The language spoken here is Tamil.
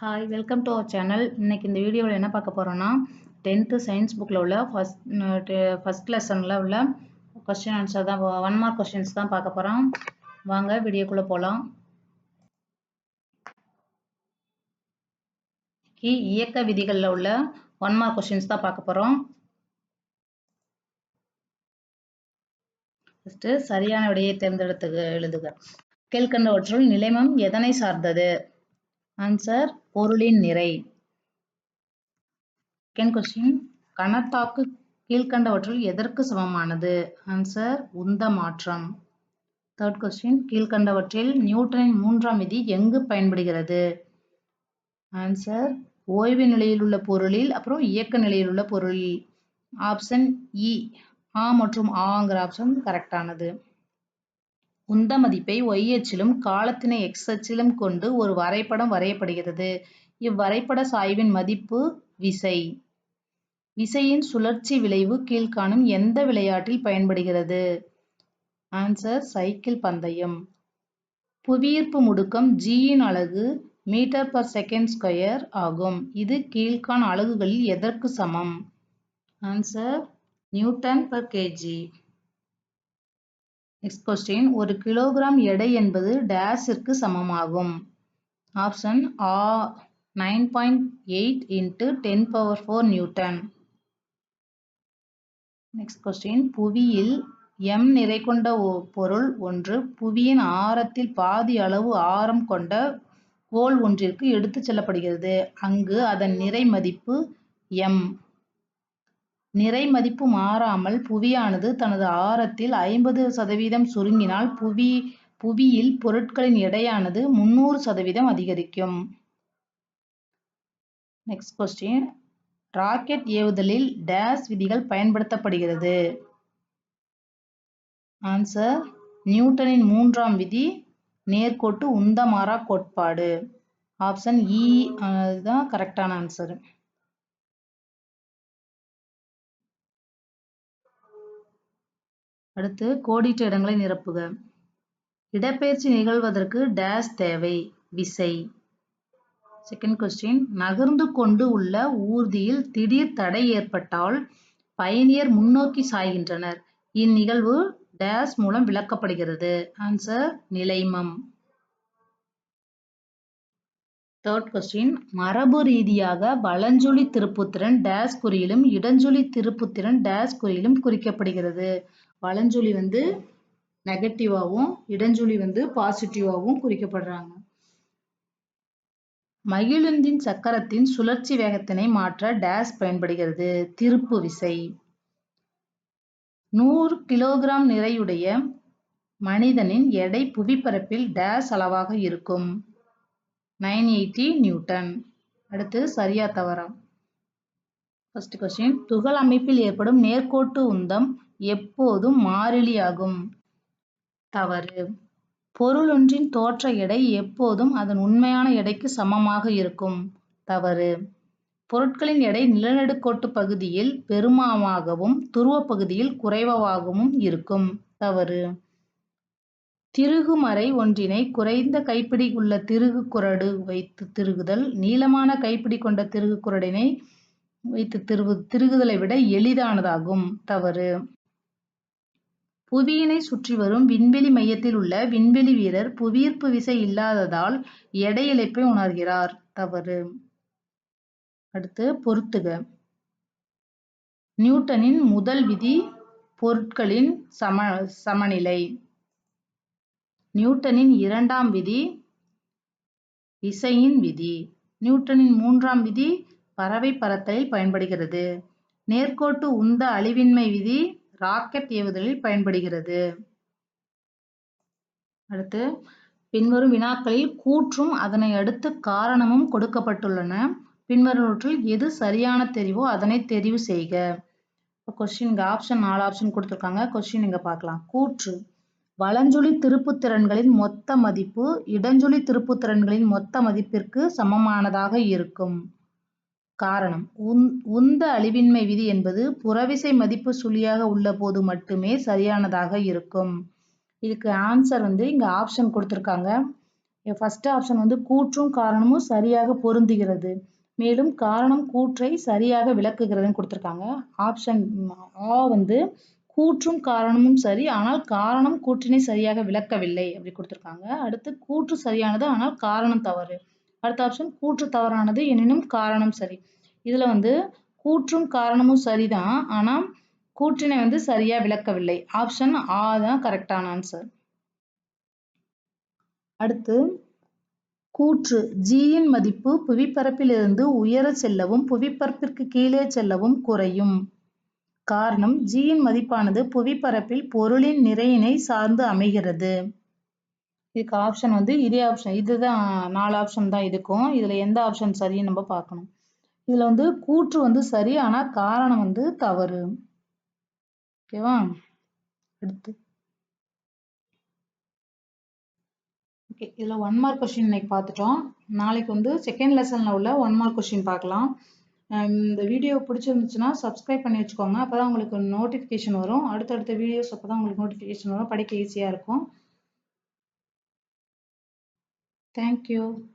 Hi welcome to our channel இன்னைக்கு இந்த வீடியோவில் என்ன பார்க்க போகிறோன்னா டென்த்து சயின்ஸ் புக்கில் உள்ள ஃபஸ்ட் ஃபஸ்ட் லெசனில் உள்ள கொஸ்டின் ஆன்சர் தான் ஒன் மார்க் கொஸ்டின்ஸ் தான் பார்க்க போகிறோம் வாங்க வீடியோக்குள்ளே போகலாம் இயக்க விதிகளில் உள்ள ஒன் மார்க் கொஸ்டின்ஸ் தான் பார்க்க போகிறோம் ஃபஸ்ட்டு சரியான விடையை தேர்ந்தெடுத்து எழுதுக. கீழ்கண்டவற்றுள் நிலைமம் எதனை சார்ந்தது? ஆன்சர் பொருளின் நிறை. செகண்ட் கொஸ்டின் கணத்தாக்கு கீழ்கண்டவற்றுள் எதற்கு சமமானது? ஆன்சர் உந்த மாற்றம். தேர்ட் கொஸ்டின் கீழ்கண்டவற்றில் நியூட்டனின் மூன்றாம் விதி எங்கு பயன்படுகிறது? ஆன்சர் ஓய்வு நிலையில் உள்ள பொருளில் அப்புறம் இயக்க நிலையில் உள்ள பொருளில். ஆப்ஷன் இ e, ஆ மற்றும் ஆங்கிற ஆப்ஷன் கரெக்டானது உந்த மதிப்பை ஒய் அச்சிலும் காலத்தினை எக்ஸ் அச்சிலும் கொண்டு ஒரு வரைபடம் வரையப்படுகிறது. இவ்வரைபட சாய்வின் மதிப்பு விசை. விசையின் சுழற்சி விளைவு கீழ்காணும் எந்த விளையாட்டில் பயன்படுகிறது? ஆன்சர் சைக்கிள் பந்தயம். புவியீர்ப்பு முடுக்கம் ஜியின் அலகு மீட்டர் பர் செகண்ட் ஸ்கொயர் ஆகும். இது கீழ்காண் அலகுகளில் எதற்கு சமம்? Answer newton per kg next question ஒரு கிலோகிராம் எடை என்பது டேஸிற்கு சமமாகும். ஆப்ஷன் ஆ nine point eight into ten power four newton next question புவியில் எம் நிறை கொண்ட பொருள் ஒன்று புவியின் ஆரத்தில் பாதி அளவு ஆரம் கொண்ட கோல் ஒன்றிற்கு எடுத்துச் செல்லப்படுகிறது. அங்கு அதன் நிறை மதிப்பு எம் நிறை மதிப்பு மாறாமல் புவியானது தனது ஆரத்தில் ஐம்பது சதவீதம் சுருங்கினால் புவி புவியில் பொருட்களின் எடையானது முன்னூறு சதவீதம் அதிகரிக்கும். நெக்ஸ்ட் கொஸ்டின் ராக்கெட் ஏவுதலில் டேஸ் விதிகள் பயன்படுத்தப்படுகிறது. ஆன்சர் நியூட்டனின் மூன்றாம் விதி நேர்கோட்டு உந்தமாறா கோட்பாடு. ஆப்ஷன் இ தான் கரெக்டான ஆன்சர் அடுத்து கோடிட்ட இடங்களை நிரப்புக. இடப்பெயர்ச்சி நிகழ்வதற்கு டேஸ் தேவை விசை. செகண்ட் கொஸ்டின் நகர்ந்து கொண்டு உள்ள ஊர்தியில் திடீர் தடை ஏற்பட்டால் பயணியர் முன்னோக்கி சாய்கின்றனர். இந்நிகழ்வு டேஸ் மூலம் விளக்கப்படுகிறது. ஆன்சர் நிலைமம். தேர்ட் கொஸ்டின் மரபு ரீதியாக வலஞ்சொலி திருப்புத்திறன் டேஸ் குறியிலும் இடஞ்சொலி திருப்புத்திறன் டேஸ் குறியிலும் குறிக்கப்படுகிறது. வலஞ்சொலி வந்து நெகட்டிவாகவும் இடஞ்சொலி வந்து பாசிட்டிவாகவும் குறிக்கப்படுறாங்க. மகிழுந்தின் சக்கரத்தின் சுழற்சி வேகத்தினை மாற்ற டேஸ் பயன்படுகிறது. திருப்பு விசை. நூறு கிலோகிராம் நிறையுடைய மனிதனின் எடை புவிப்பரப்பில் டேஸ் அளவாக இருக்கும். Nine eighty newton. அடுத்து சரியா தவறா. ஃபர்ஸ்ட் கொஸ்டின் துகள் அமைப்பில் ஏற்படும் நேர்கோட்டு உந்தம் எப்போதும் மாறிலியாகும். தவறு. பொருளொன்றின் தோற்ற எடை எப்போதும் அதன் உண்மையான எடைக்கு சமமாக இருக்கும். தவறு. பொருட்களின் எடை நிலநடுக்கோட்டு பகுதியில் பெருமாகவும் துருவ பகுதியில் குறைவாகவும் இருக்கும். தவறு. திருகுமறை ஒன்றினை குறைந்த கைப்பிடி உள்ள திருகு குரடு வைத்து திருகுதல் நீளமான கைப்பிடி கொண்ட திருகு குரடினை வைத்து திருகு திருகுதலை விட எளிதானதாகும். தவறு. புவியினை சுற்றி வரும் விண்வெளி மையத்தில் உள்ள விண்வெளி வீரர் புவியீர்ப்பு விசை இல்லாததால் எடை இழப்பை உணர்கிறார். தவறு. அடுத்து பொருத்துக. நியூட்டனின் முதல் விதி பொருட்களின் சம சமநிலை. நியூட்டனின் இரண்டாம் விதி விசையின் விதி. நியூட்டனின் மூன்றாம் விதி பறவை பறத்தலில் பயன்படுகிறது. நேர்கோட்டு உந்த அழிவின்மை விதி ராக்கெட் ஏவுதலில் பயன்படுகிறது. அடுத்து பின்வரும் வினாக்களில் கூற்றும் அதனை அடுத்து காரணமும் கொடுக்கப்பட்டுள்ளன. பின்வருவற்றில் எது சரியான தெரிவோ அதனை தெரிவு செய்க. கொஸ்டின் ஆப்ஷன் நாலு ஆப்ஷன் கொடுத்துருக்காங்க. கொஸ்டின் இங்கே பார்க்கலாம். கூற்று. வலஞ்சொலி திருப்புத்திறன்களின் மொத்த மதிப்பு இடஞ்சொலி திருப்புத்திறன்களின் மொத்த மதிப்பிற்கு சமமானதாக இருக்கும். காரணம். உந்த அழிவின்மை விதி என்பது புறவிசை மதிப்பு சுழியாக உள்ள போது மட்டுமே சரியானதாக இருக்கும். இதுக்கு ஆன்சர் வந்து இங்கே ஆப்ஷன் கொடுத்துருக்காங்க. ஃபர்ஸ்ட் ஆப்ஷன் வந்து கூற்றும் காரணமும் சரியாக பொருந்துகிறது. மேலும் காரணம் கூற்றை சரியாக விளக்குகிறதுன்னு கொடுத்துருக்காங்க. ஆப்ஷன் ஆ வந்து கூற்றும் காரணமும் சரி ஆனால் காரணம் கூற்றினை சரியாக விளக்கவில்லை அப்படி கொடுத்துருக்காங்க. அடுத்து கூற்று சரியானது ஆனால் காரணம் தவறு. அடுத்த ஆப்ஷன் கூற்று தவறானது எனினும் காரணம் சரி. இதுல வந்து கூற்றும் காரணமும் சரிதான். ஆனா கூற்றினை வந்து சரியா விளக்கவில்லை. ஆப்ஷன் ஆ தான் கரெக்டான ஆன்சர் அடுத்து கூற்று ஜியின் மதிப்பு புவிப்பரப்பிலிருந்து உயரச் செல்லவும் புவிப்பரப்பிற்கு கீழே செல்லவும் குறையும். காரணம் ஜியின் மதிப்பானது புவிப்பரப்பில் பொருளின் நிறையினை சார்ந்து அமைகிறது. இதுக்கு ஆப்ஷன் வந்து இதே ஆப்ஷன் இதுதான் நாலு ஆப்ஷன் தான் இருக்கும். இதுல எந்த ஆப்ஷன் சரின்னு நம்ம பார்க்கணும். இதுல வந்து கூற்று வந்து சரி ஆனா காரணம் வந்து தவறு. ஓகேவா? அடுத்து. ஓகே இதில் ஒன் மார்க் கொஷின் இன்னைக்கு பார்த்துட்டோம். நாளைக்கு வந்து செகண்ட் லெசனில் உள்ள ஒன் மார்க் கொஷின் பார்க்கலாம். இந்த வீடியோ பிடிச்சிருந்துச்சுன்னா சப்ஸ்கிரைப் பண்ணி வச்சுக்கோங்க. அப்போ தான் உங்களுக்கு நோட்டிஃபிகேஷன் வரும். அடுத்தடுத்த வீடியோஸ் அப்போ தான் உங்களுக்கு நோட்டிஃபிகேஷன் வரும். படிக்க ஈஸியாக இருக்கும். Thank you.